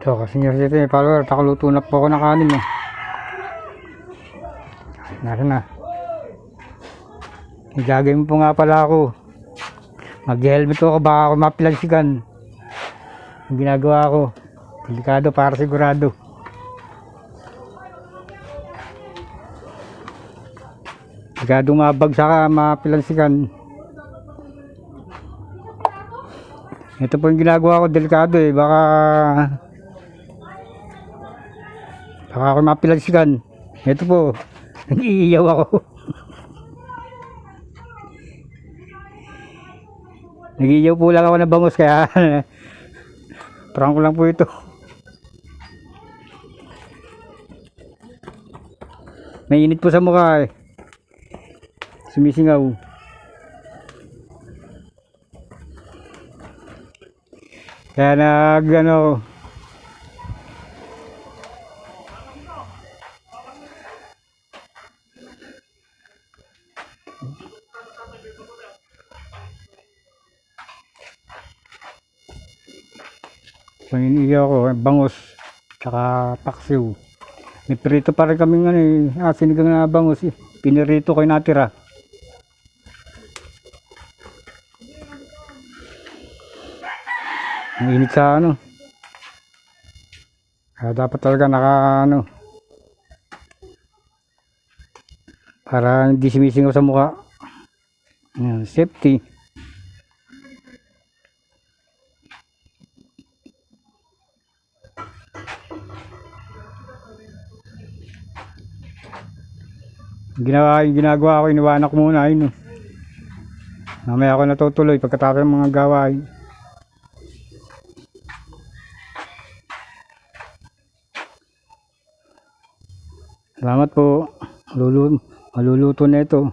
Ito kasi nyo dito eh, follower, nakaluto na po ako ng kanin eh. Narin na. Nagagay mo po nga pala ako. Mag-helmet ako, baka ako mapilagsikan. Ang ginagawa ko, delikado para sigurado. Delikado mabagsak ka, ah, mapilansikan. Ito po yung ginagawa ko, delikado eh. Baka... Baka ako mapilansikan. Ito po, nag-iiyaw ako. Nag-iiyaw po lang ako ng bangus kaya prank ko lang po ito. May init po sa mukha eh. Sumisingaw. Kaya nag ano Paninigaw ko, bangus, tsaka paksiw. May prito pa rin kaming ano eh, ah, sinigang na bangus eh. Pinirito ko yung natira. Ang init sa ano. Kaya dapat talaga naka ano. Para hindi sumisingaw sa mukha. Ayan, safety. Ginawa, yung ginagawa ko, iniwanan ko muna yun. eh. Mamaya ako natutuloy pagkatapos ng mga gawain. Salamat po. Malulu maluluto na ito.